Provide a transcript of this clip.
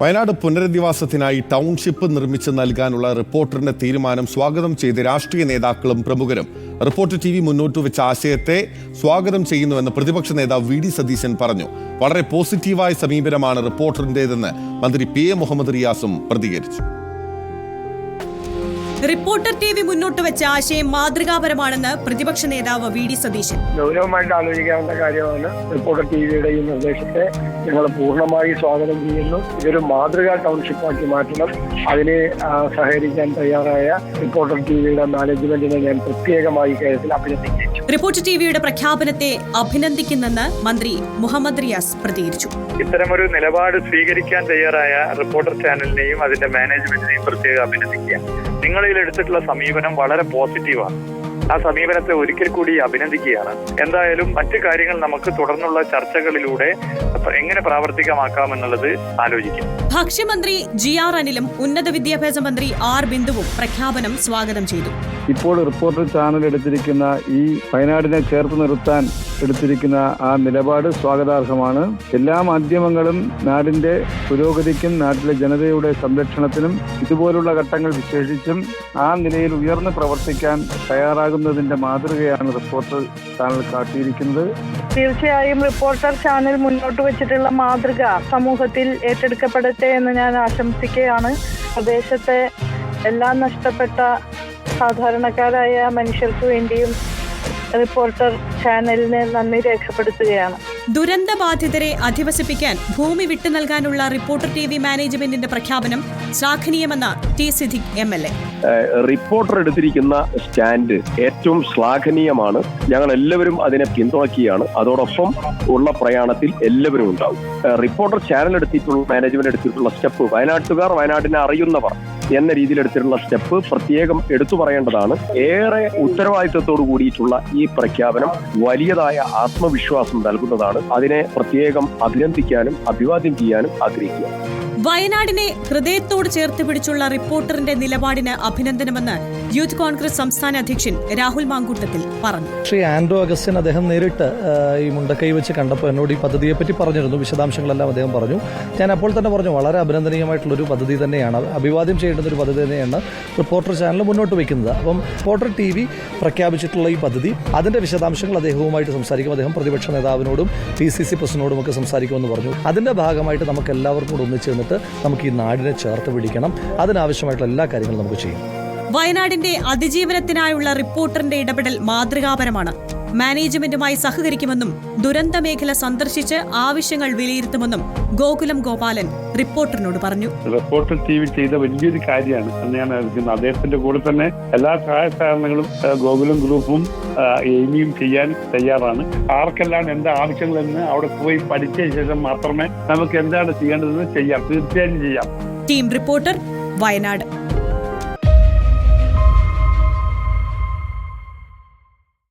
Wayanad പുനരധിവാസത്തിനായി township നിർമ്മിച്ച് നൽകാനുള്ള റിപ്പോർട്ടറിന്റെ തീരുമാനം സ്വാഗതം ചെയ്ത് രാഷ്ട്രീയ നേതാക്കളും പ്രമുഖരും. റിപ്പോർട്ട് ടി വി മുന്നോട്ട് വെച്ച ആശയത്തെ സ്വാഗതം ചെയ്യുന്നുവെന്ന് പ്രതിപക്ഷ നേതാവ് വി ഡി സതീശൻ പറഞ്ഞു. വളരെ പോസിറ്റീവായ സമീപനമാണ് റിപ്പോർട്ടറിന്റേതെന്ന് മന്ത്രി പി എ മുഹമ്മദ് റിയാസും പ്രതികരിച്ചു. റിപ്പോർട്ടർ ടി വി മുന്നോട്ട് വെച്ച ആശയം മാതൃകാപരമാണെന്ന് പ്രതിപക്ഷ നേതാവ് വി ഡി സതീശൻ. ഗൗരവമായിട്ട് ആലോചിക്കാവുന്ന കാര്യമാണ് റിപ്പോർട്ടർ ടി വിയുടെ ഈ നിർദ്ദേശത്തെ ഞങ്ങൾ പൂർണമായി സ്വാഗതം ചെയ്യുന്നു. ഇതൊരു മാതൃകാ ടൗൺഷിപ്പാക്കി മാറ്റണം. അതിനെ സഹകരിക്കാൻ തയ്യാറായ റിപ്പോർട്ടർ ടി വിയുടെ മാനേജ്മെന്റിനെ ഞാൻ പ്രത്യേകമായി കാര്യത്തിൽ അഭിനന്ദിക്കുന്നു. റിപ്പോർട്ടർ ടി വിയുടെ പ്രഖ്യാപനത്തെ അഭിനന്ദിക്കുന്നെന്ന് മന്ത്രി മുഹമ്മദ് റിയാസ് പ്രതികരിച്ചു. ഇത്തരമൊരു നിലപാട് സ്വീകരിക്കാൻ തയ്യാറായ റിപ്പോർട്ടർ ചാനലിനെയും അതിന്റെ മാനേജ്മെന്റിനെയും പ്രത്യേകം അഭിനന്ദിക്കുക നിങ്ങളിൽ എടുത്തിട്ടുള്ള സമീപനം വളരെ പോസിറ്റീവാണ് ആ സമീപനത്തെ ഒരിക്കൽ കൂടി അഭിനന്ദിക്കുകയാണ്. എന്തായാലും മറ്റു കാര്യങ്ങൾ നമുക്ക് തുടർന്നുള്ള ചർച്ചകളിലൂടെ എങ്ങനെ പ്രാവർത്തികമാക്കാമെന്നുള്ളത് ആലോചിക്കും. ഭക്ഷ്യമന്ത്രി ജി ആർ അനിലും ഉന്നത വിദ്യാഭ്യാസ മന്ത്രി ആർ ബിന്ദുവും പ്രഖ്യാപനം സ്വാഗതം ചെയ്തു. ഇപ്പോൾ റിപ്പോർട്ടർ ചാനൽ എടുത്തിരിക്കുന്ന ഈ വയനാടിനെ ചേർത്ത് നിർത്താൻ എടുത്തിരിക്കുന്ന ആ നിലപാട് സ്വാഗതാർഹമാണ്. എല്ലാ മാധ്യമങ്ങളും നാടിന്റെ പുരോഗതിക്കും നാട്ടിലെ ജനതയുടെ സംരക്ഷണത്തിനും ഇതുപോലുള്ള ഘട്ടങ്ങൾ വിശേഷിച്ചും ആ നിലയിൽ ഉയർന്നു പ്രവർത്തിക്കാൻ തയ്യാറാകുന്നതിന്റെ മാതൃകയാണ് റിപ്പോർട്ടർ ചാനൽ കാട്ടിയിരിക്കുന്നത്. തീർച്ചയായും റിപ്പോർട്ടർ ചാനൽ മുന്നോട്ട് വെച്ചിട്ടുള്ള മാതൃക സമൂഹത്തിൽ ഏറ്റെടുക്കപ്പെടട്ടെ എന്ന് ഞാൻ ആശംസിക്കുകയാണ്. പ്രദേശത്തെ എല്ലാം നഷ്ടപ്പെട്ട സാധാരണക്കാരായ മനുഷ്യർക്ക് വേണ്ടിയും റിപ്പോർട്ടർ ചാനലിന് നന്ദി രേഖപ്പെടുത്തുകയാണ്. ദുരന്തബാധിതരെ അധിവസിപ്പിക്കാൻ ഭൂമി വിട്ടു നൽകാനുള്ള റിപ്പോർട്ടർ ടി വി മാനേജ്മെന്റിന്റെ പ്രഖ്യാപനം ശ്ലാഘനീയമെന്ന T Siddique M L A. Reporter എടുത്തിരിക്കുന്ന സ്റ്റാൻഡ് ഏറ്റവും ശ്ലാഘനീയമാണ്. ഞങ്ങൾ എല്ലാവരും അതിനെ പിന്തുണക്കുകയാണ്. അതോടൊപ്പം ഉള്ള പ്രയാണത്തിൽ എല്ലാവരും ഉണ്ടാവും. റിപ്പോർട്ടർ ചാനൽ എടുത്തിട്ടുള്ള മാനേജ്മെന്റ് എടുത്തിട്ടുള്ള സ്റ്റെപ്പ് വയനാട്ടുകാർ വയനാടിനെ അറിയുന്നവർ. എന്ന രീതിയിൽ എടുത്തിട്ടുള്ള സ്റ്റെപ്പ് പ്രത്യേകം എടുത്തു പറയേണ്ടതാണ്. ഏറെ ഉത്തരവാദിത്തത്തോടു കൂടിയിട്ടുള്ള ഈ പ്രഖ്യാപനം വലിയതായ ആത്മവിശ്വാസം നൽകുന്നതാണ്. അതിനെ പ്രത്യേകം അഭിനന്ദിക്കാനും അഭിവാദ്യം ചെയ്യാനും ആഗ്രഹിക്കുക. വയനാടിനെ ഹൃദയത്തോട് ചേർത്ത് പിടിച്ചുള്ള റിപ്പോർട്ടറിന്റെ നിലപാടിന് അഭിനന്ദനമെന്ന് യൂത്ത് കോൺഗ്രസ് സംസ്ഥാന അധ്യക്ഷൻ രാഹുൽ മാങ്കൂട്ടത്തിൽ പറഞ്ഞു. ശ്രീ ആൻഡ്രോ അഗസ്റ്റിൻ അദ്ദേഹം നേരിട്ട് ഈ മുണ്ടക്കൈ വെച്ച് കണ്ടപ്പോൾ എന്നോട് ഈ പദ്ധതിയെപ്പറ്റി പറഞ്ഞിരുന്നു. വിശദാംശങ്ങളെല്ലാം അദ്ദേഹം പറഞ്ഞു. ഞാൻ അപ്പോൾ തന്നെ പറഞ്ഞു വളരെ അഭിനന്ദനീയമായിട്ടുള്ളൊരു പദ്ധതി തന്നെയാണ്. അഭിവാദ്യം ചെയ്യേണ്ടുന്ന ഒരു പദ്ധതി തന്നെയാണ് റിപ്പോർട്ടർ ചാനൽ മുന്നോട്ട് വയ്ക്കുന്നത്. അപ്പം റിപ്പോർട്ടർ ടി വി പ്രഖ്യാപിച്ചിട്ടുള്ള ഈ പദ്ധതി അതിന്റെ വിശദാംശങ്ങൾ അദ്ദേഹവുമായിട്ട് സംസാരിക്കും. അദ്ദേഹം പ്രതിപക്ഷ നേതാവിനോടും പി സി സി പ്രസിഡന്റിനോടും ഒക്കെ സംസാരിക്കുമെന്ന് പറഞ്ഞു. അതിന്റെ ഭാഗമായിട്ട് നമുക്ക് എല്ലാവർക്കും കൂടെ ഒന്നിച്ചിന്നിട്ട് നമുക്ക് ഈ നാടിനെ ചേർത്ത് പിടിക്കണം. അതിനാവശ്യമായിട്ടുള്ള എല്ലാ കാര്യങ്ങളും നമുക്ക് ചെയ്യാം. വയനാടിന്റെ അതിജീവനത്തിനായുള്ള റിപ്പോർട്ടറിന്റെ ഇടപെടൽ മാതൃകാപരമാണ്. മാനേജ്മെന്റുമായി സഹകരിക്കുമെന്നും ദുരന്ത മേഖല സന്ദർശിച്ച് ആവശ്യങ്ങൾ വിലയിരുത്തുമെന്നും ഗോകുലം ഗോപാലൻ റിപ്പോർട്ടറിനോട് പറഞ്ഞു. റിപ്പോർട്ടർ ടി വി ചെയ്ത വലിയൊരു കാര്യമാണ്. എന്ന് ഞാൻ അറിയിക്കുന്നത് അദ്ദേഹത്തിന്റെ കൂടെ തന്നെ എല്ലാ സഹായ സഹകരണങ്ങളും ഗോകുലം ഗ്രൂപ്പും എയിമിയും ചെയ്യാൻ തയ്യാറാണ്. ആർക്കെല്ലാം എന്താ ആവശ്യങ്ങളെന്ന് അവിടെ പോയി പഠിച്ച ശേഷം മാത്രമേ നമുക്ക് എന്താണ് ചെയ്യേണ്ടതെന്ന് ചെയ്യാം. തീർച്ചയായും ചെയ്യാം. Team reporter Wayanad.